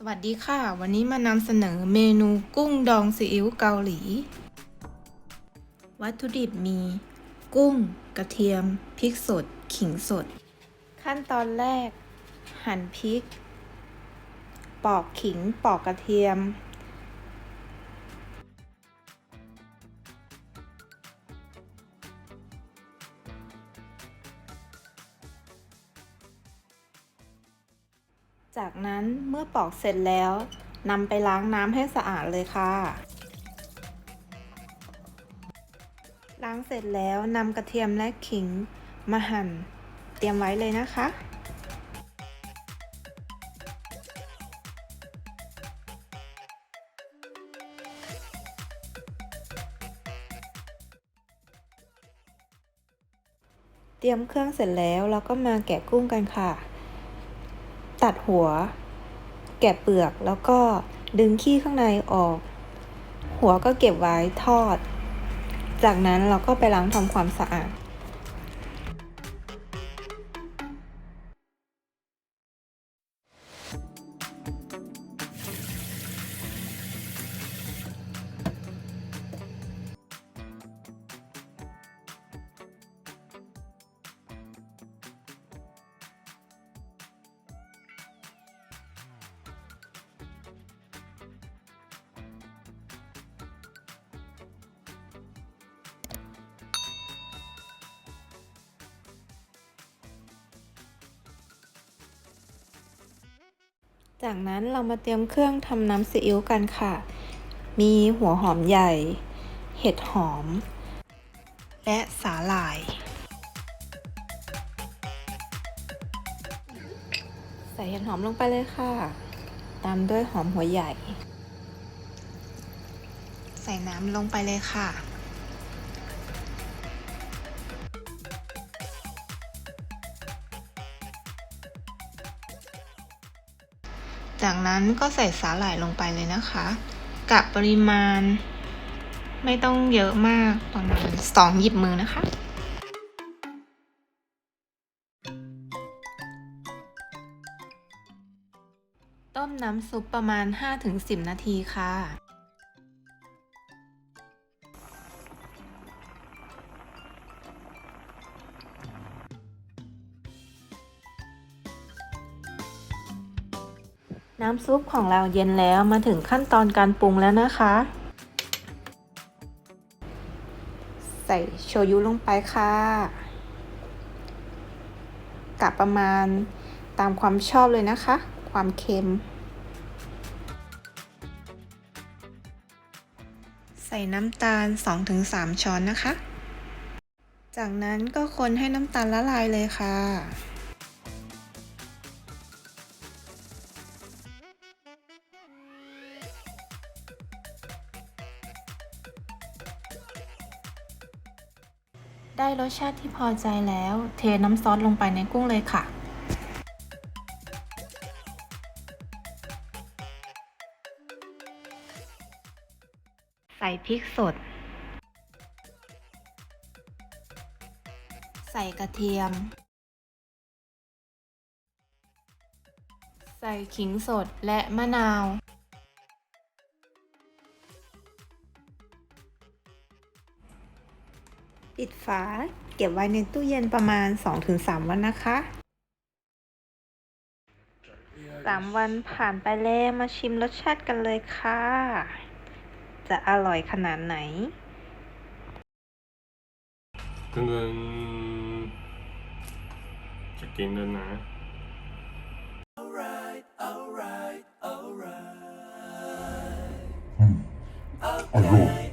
สวัสดีค่ะ วันนี้มานำเสนอเมนูกุ้งดองซีอิ๊วเกาหลี วัตถุดิบมี กุ้ง กระเทียม พริกสด ขิงสด ขั้นตอนแรก หั่นพริก ปอกขิงปอกกระเทียม จากนั้นเมื่อปอกเสร็จแล้วนำไปล้างน้ำให้สะอาดเลยค่ะ ล้างเสร็จแล้วนำกระเทียมและขิงมาหั่น เตรียมไว้เลยนะคะ เตรียมเครื่องเสร็จแล้วเราก็มาแกะกุ้งกันค่ะ ตัดหัว แกะเปลือกแล้วก็ดึงขี้ข้างในออก หัวก็เก็บไว้ทอด จากนั้นเราก็ไปล้างทำความสะอาด จากนั้นเรามาเตรียมเครื่องทำน้ำซีอิ๊วกันค่ะ มีหัวหอมใหญ่ เห็ดหอม และสาหร่าย ใส่เห็ดหอมลงไปเลยค่ะ ตามด้วยหอมหัวใหญ่ ใส่น้ำลงไปเลยค่ะ จากนั้นก็ใส่สาหร่ายลงไปเลยนะคะกะปริมาณ ไม่ต้องเยอะมากประมาณสองหยิบมือนะคะ ต้มน้ำซุปประมาณ 5-10 นาทีค่ะ น้ำซุปของเราเย็นแล้วมาถึงขั้นตอนการปรุงแล้วนะคะ ใส่โชยุลงไปค่ะกะประมาณตามความชอบเลยนะคะ ความเค็ม ใส่น้ำตาล 2-3 ช้อนนะคะ จากนั้นก็คนให้น้ำตาลละลายเลยค่ะ ได้รสชาติที่พอใจแล้ว เทน้ำซอสลงไปในกุ้งเลยค่ะ ใส่พริกสด ใส่กระเทียม ใส่ขิงสดและมะนาว ปิดฝา เก็บไว้ในตู้เย็นประมาณ 2-3 วันนะคะ 3 วันผ่านไปแล้วมาชิมรสชาติกันเลยค่ะ จะอร่อยขนาดไหนเงินจะกินแล้วนะอร่อย